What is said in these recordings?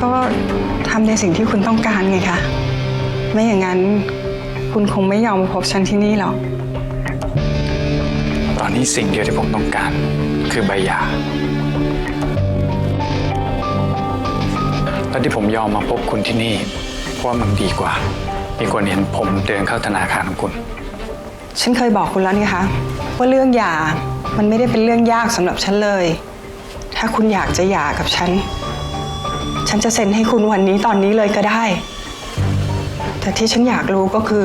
ทำอะไรก็ทำในสิ่งที่คุณต้องการไงคะ ไม่อย่างนั้นคุณคงไม่ยอมมาพบฉันที่นี่หรอก ตอนนี้สิ่งเดียวที่ผมต้องการ คือใบหย่าและที่ผมยอมมาพบคุณที่นี่ เพราะว่ามันดีกว่า มีคนเห็นผมเดินเข้าธนาคารของคุณ ฉันเคยบอกคุณแล้วนี่คะว่าเรื่องหย่ามันไม่ได้เป็นเรื่องยากสำหรับฉันเลย ถ้าคุณอยากจะหย่ากับฉัน ฉันจะเซ็นให้คุณวันนี้ตอนนี้เลยก็ได้ แต่ที่ฉันอยากรู้ก็คือ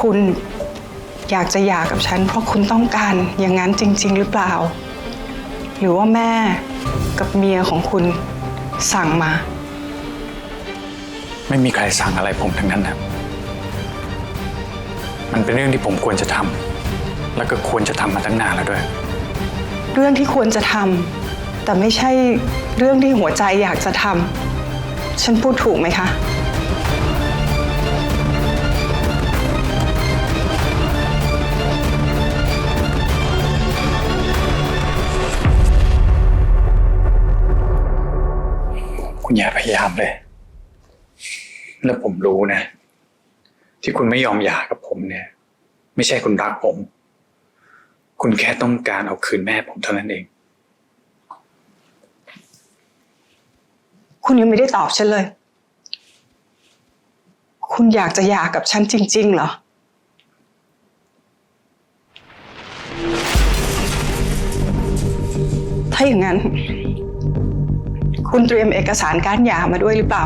คุณอยากจะหย่ากับฉัน เพราะคุณต้องการอย่างนั้นจริง ๆ หรือเปล่า หรือว่าแม่กับเมียของคุณสั่งมา ไม่มีใครสั่งอะไรผมทั้งนั้นนะมันเป็นเรื่องที่ผมควรจะทำแล้วก็ควรจะทำมาตั้งนานแล้วด้วย เรื่องที่ควรจะทำ แต่ไม่ใช่เรื่องที่หัวใจอยากจะทำฉันพูดถูกไหมคะ คุณอย่าพยายามเลย แล้วผมรู้นะ ที่คุณไม่ยอมหย่ากับผมเนี่ย ไม่ใช่คุณรักผม คุณแค่ต้องการเอาคืนแม่ผมเท่านั้นเอง คุณยังไม่ได้ตอบฉันเลย คุณอยากจะหย่ากับฉันจริง ๆ เหรอ ถ้าอย่างนั้น คุณเตรียมเอกสารการหย่ามาด้วยหรือเปล่า